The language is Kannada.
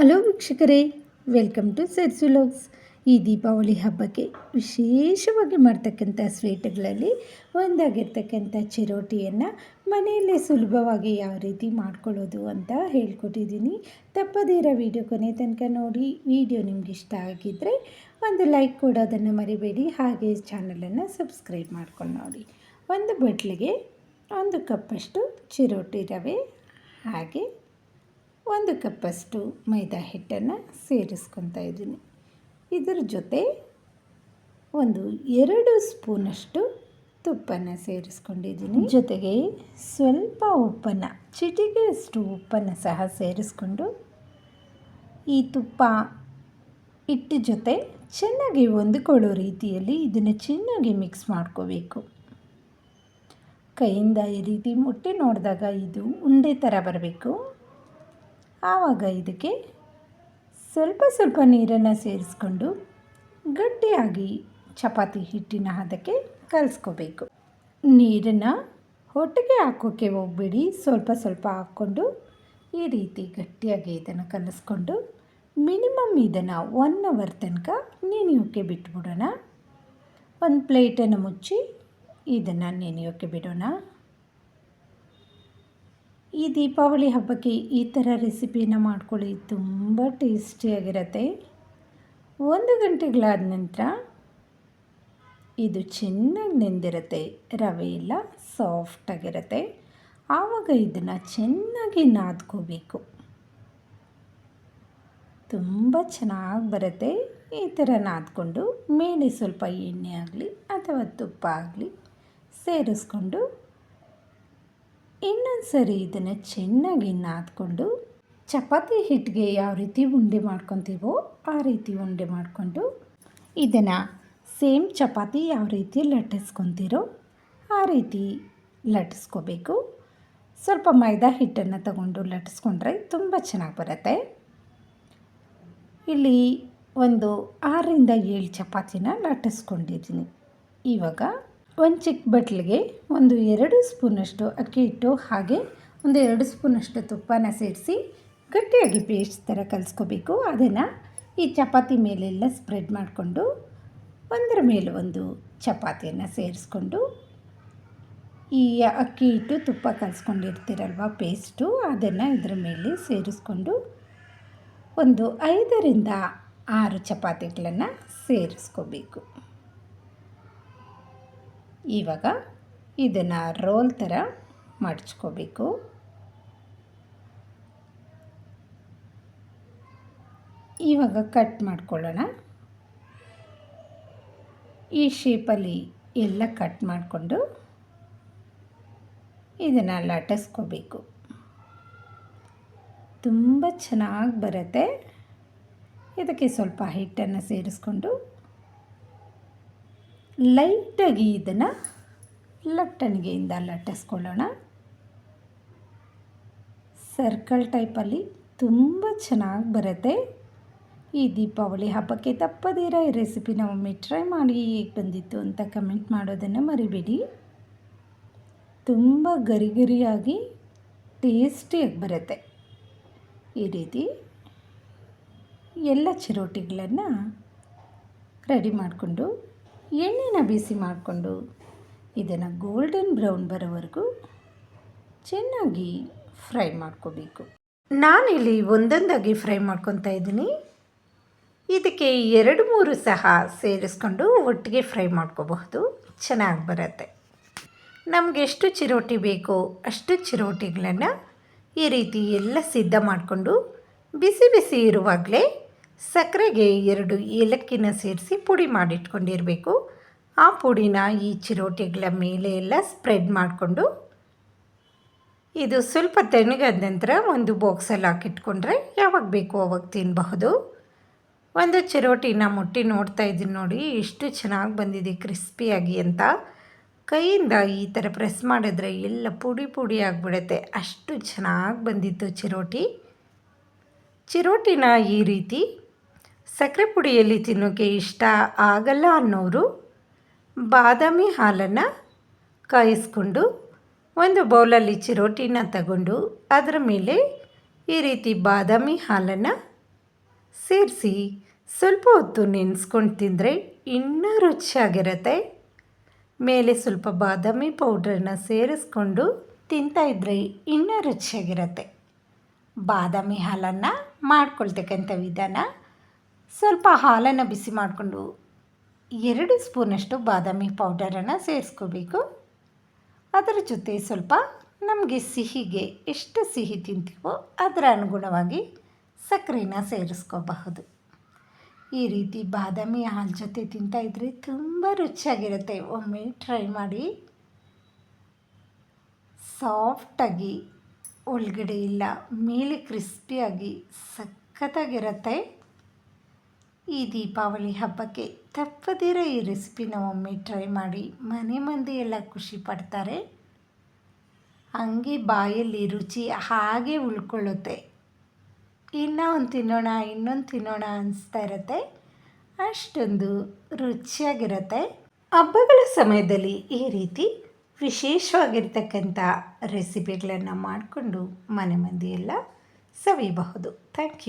ಹಲೋ ವೀಕ್ಷಕರೇ, ವೆಲ್ಕಮ್ ಟು ಸೆರ್ಸುಲೋಗ್ಸ್ ಈ ದೀಪಾವಳಿ ಹಬ್ಬಕ್ಕೆ ವಿಶೇಷವಾಗಿ ಮಾಡ್ತಕ್ಕಂಥ ಸ್ವೀಟ್ಗಳಲ್ಲಿ ಒಂದಾಗಿರ್ತಕ್ಕಂಥ ಚಿರೋಟಿಯನ್ನು ಮನೆಯಲ್ಲೇ ಸುಲಭವಾಗಿ ಯಾವ ರೀತಿ ಮಾಡ್ಕೊಳ್ಳೋದು ಅಂತ ಹೇಳ್ಕೊಟ್ಟಿದ್ದೀನಿ. ತಪ್ಪದಿರೋ ವಿಡಿಯೋ ಕೊನೆ ತನಕ ನೋಡಿ. ವಿಡಿಯೋ ನಿಮ್ಗೆ ಇಷ್ಟ ಆಗಿದ್ದರೆ ಒಂದು ಲೈಕ್ ಕೊಡೋದನ್ನು ಮರಿಬೇಡಿ. ಹಾಗೆ ಚಾನಲನ್ನು ಸಬ್ಸ್ಕ್ರೈಬ್ ಮಾಡ್ಕೊಂಡು ನೋಡಿ. ಒಂದು ಬಟ್ಲಿಗೆ ಒಂದು ಕಪ್ಪಷ್ಟು ಚಿರೋಟಿ ರವೆ ಹಾಗೆ ಒಂದು ಕಪ್ಪಷ್ಟು ಮೈದಾ ಹಿಟ್ಟನ್ನು ಸೇರಿಸ್ಕೊತಾ ಇದ್ದೀನಿ. ಇದರ ಜೊತೆ ಒಂದು ಎರಡು ಸ್ಪೂನಷ್ಟು ತುಪ್ಪನ ಸೇರಿಸ್ಕೊಂಡಿದ್ದೀನಿ. ಜೊತೆಗೆ ಸ್ವಲ್ಪ ಉಪ್ಪನ್ನು ಚಿಟಿಗೆಯಷ್ಟು ಉಪ್ಪನ್ನು ಸಹ ಸೇರಿಸ್ಕೊಂಡು ಈ ತುಪ್ಪ ಹಿಟ್ಟು ಜೊತೆ ಚೆನ್ನಾಗಿ ಹೊಂದಿಕೊಳ್ಳೋ ರೀತಿಯಲ್ಲಿ ಇದನ್ನು ಚೆನ್ನಾಗಿ ಮಿಕ್ಸ್ ಮಾಡ್ಕೋಬೇಕು. ಕೈಯಿಂದ ಈ ರೀತಿ ಮುಟ್ಟಿ ನೋಡಿದಾಗ ಇದು ಉಂಡೆ ಥರ ಬರಬೇಕು. ಆವಾಗ ಇದಕ್ಕೆ ಸ್ವಲ್ಪ ಸ್ವಲ್ಪ ನೀರನ್ನು ಸೇರಿಸ್ಕೊಂಡು ಗಟ್ಟಿಯಾಗಿ ಚಪಾತಿ ಹಿಟ್ಟಿನ ಹದಕ್ಕೆ ಕಲಿಸ್ಕೋಬೇಕು. ನೀರನ್ನು ಹೊಟ್ಟೆಗೆ ಹಾಕೋಕ್ಕೆ ಹೋಗ್ಬೇಡಿ. ಸ್ವಲ್ಪ ಸ್ವಲ್ಪ ಹಾಕ್ಕೊಂಡು ಈ ರೀತಿ ಗಟ್ಟಿಯಾಗಿ ಇದನ್ನು ಕಲಿಸ್ಕೊಂಡು ಮಿನಿಮಮ್ ಇದನ್ನು ಒನ್ ಅವರ್ ತನಕ ನೆನೆಯೋಕ್ಕೆ ಬಿಟ್ಬಿಡೋಣ. ಒಂದು ಪ್ಲೇಟನ್ನು ಮುಚ್ಚಿ ಇದನ್ನು ನೆನೆಯೋಕ್ಕೆ ಬಿಡೋಣ. ಈ ದೀಪಾವಳಿ ಹಬ್ಬಕ್ಕೆ ಈ ಥರ ರೆಸಿಪಿನ ಮಾಡ್ಕೊಳ್ಳಿ. ತುಂಬ ಟೇಸ್ಟಿಯಾಗಿರುತ್ತೆ. ಒಂದು ಗಂಟೆಗಳಾದ ನಂತರ ಇದು ಚೆನ್ನಾಗಿ ನೆಂದಿರುತ್ತೆ. ರವೆ ಎಲ್ಲ ಸಾಫ್ಟಾಗಿರುತ್ತೆ. ಆವಾಗ ಇದನ್ನು ಚೆನ್ನಾಗಿ ನಾದ್ಕೋಬೇಕು. ತುಂಬ ಚೆನ್ನಾಗಿ ಬರುತ್ತೆ. ಈ ಥರ ನಾದ್ಕೊಂಡು, ಮೇಲೆ ಸ್ವಲ್ಪ ಎಣ್ಣೆ ಆಗಲಿ ಅಥವಾ ತುಪ್ಪ ಆಗಲಿ ಸೇರಿಸ್ಕೊಂಡು ಇನ್ನೊಂದು ಸರಿ ಇದನ್ನು ಚೆನ್ನಾಗಿ ನಾದ್ಕೊಂಡು ಚಪಾತಿ ಹಿಟ್ಟಿಗೆ ಯಾವ ರೀತಿ ಉಂಡೆ ಮಾಡ್ಕೊತೀವೋ ಆ ರೀತಿ ಉಂಡೆ ಮಾಡಿಕೊಂಡು ಇದನ್ನು ಸೇಮ್ ಚಪಾತಿ ಯಾವ ರೀತಿ ಲಟ್ಟಿಸ್ಕೊತೀರೋ ಆ ರೀತಿ ಲಟ್ಟಿಸ್ಕೋಬೇಕು. ಸ್ವಲ್ಪ ಮೈದಾ ಹಿಟ್ಟನ್ನು ತಗೊಂಡು ಲಟ್ಟಿಸ್ಕೊಂಡ್ರೆ ತುಂಬ ಚೆನ್ನಾಗಿ ಬರುತ್ತೆ. ಇಲ್ಲಿ ಒಂದು ಆರರಿಂದ ಏಳು ಚಪಾತಿನ ಲಟ್ಟಿಸ್ಕೊಂಡಿದ್ದೀನಿ. ಇವಾಗ ಒಂದು ಚಿಕ್ಕ ಬಟ್ಲಿಗೆ ಒಂದು ಎರಡು ಸ್ಪೂನಷ್ಟು ಅಕ್ಕಿ ಹಿಟ್ಟು ಹಾಗೆ ಒಂದು ಎರಡು ಸ್ಪೂನಷ್ಟು ತುಪ್ಪನ ಸೇರಿಸಿ ಗಟ್ಟಿಯಾಗಿ ಪೇಸ್ಟ್ ಥರ ಕಲಿಸ್ಕೋಬೇಕು. ಅದನ್ನು ಈ ಚಪಾತಿ ಮೇಲೆಲ್ಲ ಸ್ಪ್ರೆಡ್ ಮಾಡಿಕೊಂಡು ಒಂದರ ಮೇಲೆ ಒಂದು ಚಪಾತಿಯನ್ನು ಸೇರಿಸ್ಕೊಂಡು ಈ ಅಕ್ಕಿ ಹಿಟ್ಟು ತುಪ್ಪ ಕಲಿಸ್ಕೊಂಡಿರ್ತೀರಲ್ವ ಪೇಸ್ಟು, ಅದನ್ನು ಇದರ ಮೇಲೆ ಸೇರಿಸ್ಕೊಂಡು ಒಂದು ಐದರಿಂದ ಆರು ಚಪಾತಿಗಳನ್ನು ಸೇರಿಸ್ಕೋಬೇಕು. ಇವಾಗ ಇದನ್ನು ರೋಲ್ ಥರ ಮಡಚ್ಕೋಬೇಕು ಇವಾಗ ಕಟ್ ಮಾಡ್ಕೊಳ್ಳೋಣ. ಈ ಶೇಪಲ್ಲಿ ಎಲ್ಲ ಕಟ್ ಮಾಡಿಕೊಂಡು ಇದನ್ನು ಲಟಿಸ್ಕೋಬೇಕು. ತುಂಬ ಚೆನ್ನಾಗಿ ಬರುತ್ತೆ. ಇದಕ್ಕೆ ಸ್ವಲ್ಪ ಹಿಟ್ಟನ್ನು ಸೇರಿಸ್ಕೊಂಡು ಲೈಟಾಗಿ ಇದನ್ನು ಲಟ್ಟಣಿಗೆಯಿಂದ ಲಟ್ಟಿಸ್ಕೊಳ್ಳೋಣ. ಸರ್ಕಲ್ ಟೈಪಲ್ಲಿ ತುಂಬ ಚೆನ್ನಾಗಿ ಬರುತ್ತೆ. ಈ ದೀಪಾವಳಿ ಹಬ್ಬಕ್ಕೆ ತಪ್ಪದಿರ ಈ ರೆಸಿಪಿನ ಒಮ್ಮೆ ಟ್ರೈ ಮಾಡಿ ಹೇಗೆ ಬಂದಿತ್ತು ಅಂತ ಕಮೆಂಟ್ ಮಾಡೋದನ್ನು ಮರಿಬೇಡಿ. ತುಂಬ ಗರಿ ಗರಿಯಾಗಿ ಟೇಸ್ಟಿಯಾಗಿ ಬರುತ್ತೆ. ಈ ರೀತಿ ಎಲ್ಲ ಚಿರೋಟಿಗಳನ್ನು ರೆಡಿ ಮಾಡಿಕೊಂಡು ಎಣ್ಣೆನ ಬಿಸಿ ಮಾಡಿಕೊಂಡು ಇದನ್ನು ಗೋಲ್ಡನ್ ಬ್ರೌನ್ ಬರೋವರೆಗೂ ಚೆನ್ನಾಗಿ ಫ್ರೈ ಮಾಡ್ಕೋಬೇಕು. ನಾನಿಲ್ಲಿ ಒಂದೊಂದಾಗಿ ಫ್ರೈ ಮಾಡ್ಕೊತಾ ಇದ್ದೀನಿ. ಇದಕ್ಕೆ ಎರಡು ಮೂರು ಸಹ ಸೇರಿಸ್ಕೊಂಡು ಒಟ್ಟಿಗೆ ಫ್ರೈ ಮಾಡ್ಕೋಬಹುದು. ಚೆನ್ನಾಗಿ ಬರುತ್ತೆ. ನಮಗೆ ಎಷ್ಟು ಚಿರೋಟಿ ಬೇಕೋ ಅಷ್ಟು ಚಿರೋಟಿಗಳನ್ನು ಈ ರೀತಿ ಎಲ್ಲ ಸಿದ್ಧ ಮಾಡಿಕೊಂಡು ಬಿಸಿ ಬಿಸಿ ಇರುವಾಗಲೇ ಸಕ್ಕರೆಗೆ ಎರಡು ಏಲಕ್ಕಿನ ಸೇರಿಸಿ ಪುಡಿ ಮಾಡಿಟ್ಕೊಂಡಿರಬೇಕು. ಆ ಪುಡಿನ ಈ ಚಿರೋಟಿಗಳ ಮೇಲೆ ಎಲ್ಲ ಸ್ಪ್ರೆಡ್ ಮಾಡಿಕೊಂಡು ಇದು ಸ್ವಲ್ಪ ತಣ್ಣಗಾದ ನಂತರ ಒಂದು ಬಾಕ್ಸಲ್ಲಿ ಹಾಕಿಟ್ಕೊಂಡ್ರೆ ಯಾವಾಗ ಬೇಕು ಅವಾಗ ತಿನ್ನಬಹುದು ಒಂದು ಚಿರೋಟಿನ ಮುಟ್ಟಿ ನೋಡ್ತಾ ಇದ್ದೀನಿ ನೋಡಿ, ಎಷ್ಟು ಚೆನ್ನಾಗಿ ಬಂದಿದೆ, ಕ್ರಿಸ್ಪಿಯಾಗಿ ಅಂತ. ಕೈಯಿಂದ ಈ ಥರ ಪ್ರೆಸ್ ಮಾಡಿದ್ರೆ ಎಲ್ಲ ಪುಡಿ ಪುಡಿ ಆಗಿಬಿಡುತ್ತೆ. ಅಷ್ಟು ಚೆನ್ನಾಗಿ ಬಂದಿತ್ತು ಚಿರೋಟಿ. ಚಿರೋಟಿನ ಈ ರೀತಿ ಸಕ್ಕರೆ ಪುಡಿಯಲ್ಲಿ ತಿನ್ನೋಕ್ಕೆ ಇಷ್ಟ ಆಗಲ್ಲ ಅನ್ನೋರು ಬಾದಾಮಿ ಹಾಲನ್ನು ಕಾಯಿಸ್ಕೊಂಡು ಒಂದು ಬೌಲಲ್ಲಿ ಚಿರೋಟಿನ ತಗೊಂಡು ಅದರ ಮೇಲೆ ಈ ರೀತಿ ಬಾದಾಮಿ ಹಾಲನ್ನು ಸೇರಿಸಿ ಸ್ವಲ್ಪ ಹೊತ್ತು ನೆನೆಸ್ಕೊಂಡು ತಿಂದರೆ ಇನ್ನೂ ರುಚಿಯಾಗಿರುತ್ತೆ. ಮೇಲೆ ಸ್ವಲ್ಪ ಬಾದಾಮಿ ಪೌಡ್ರನ್ನ ಸೇರಿಸ್ಕೊಂಡು ತಿಂತಾಯಿದ್ರೆ ಇನ್ನೂ ರುಚಿಯಾಗಿರುತ್ತೆ. ಬಾದಾಮಿ ಹಾಲನ್ನು ಮಾಡ್ಕೊಳ್ತಕ್ಕಂಥ ವಿಧಾನ ಸ್ವಲ್ಪ ಹಾಲನ್ನು ಬಿಸಿ ಮಾಡಿಕೊಂಡು ಎರಡು ಸ್ಪೂನಷ್ಟು ಬಾದಾಮಿ ಪೌಡರನ್ನು ಸೇರಿಸ್ಕೋಬೇಕು. ಅದರ ಜೊತೆ ಸ್ವಲ್ಪ ನಮಗೆ ಸಿಹಿಗೆ ಎಷ್ಟು ಸಿಹಿ ತಿಂತೀವೋ ಅದರ ಅನುಗುಣವಾಗಿ ಸಕ್ಕರೆನ ಸೇರಿಸ್ಕೋಬಹುದು. ಈ ರೀತಿ ಬಾದಾಮಿ ಹಾಲು ಜೊತೆ ತಿಂತಾಯಿದ್ರೆ ತುಂಬ ರುಚಿಯಾಗಿರುತ್ತೆ. ಒಮ್ಮೆ ಟ್ರೈ ಮಾಡಿ. ಸಾಫ್ಟಾಗಿ, ಒಳಗಡೆ ಇಲ್ಲ, ಮೇಲೆ ಕ್ರಿಸ್ಪಿಯಾಗಿ ಸಖತ್ತಾಗಿರುತ್ತೆ. ಈ ದೀಪಾವಳಿ ಹಬ್ಬಕ್ಕೆ ತಪ್ಪದಿರೋ ಈ ರೆಸಿಪಿನ ಒಮ್ಮೆ ಟ್ರೈ ಮಾಡಿ ಮನೆ ಮಂದಿ ಎಲ್ಲ ಖುಷಿ ಪಡ್ತಾರೆ. ಹಂಗೆ ಬಾಯಲ್ಲಿ ರುಚಿ ಹಾಗೆ ಉಳ್ಕೊಳ್ಳುತ್ತೆ. ಇನ್ನೂ ಒಂದು ತಿನ್ನೋಣ, ಇನ್ನೊಂದು ತಿನ್ನೋಣ ಅನಿಸ್ತಾ ಇರುತ್ತೆ. ಅಷ್ಟೊಂದು ರುಚಿಯಾಗಿರುತ್ತೆ. ಹಬ್ಬಗಳ ಸಮಯದಲ್ಲಿ ಈ ರೀತಿ ವಿಶೇಷವಾಗಿರ್ತಕ್ಕಂಥ ರೆಸಿಪಿಗಳನ್ನು ಮಾಡಿಕೊಂಡು ಮನೆ ಮಂದಿಯೆಲ್ಲ ಸವಿಯಬಹುದು. Thank you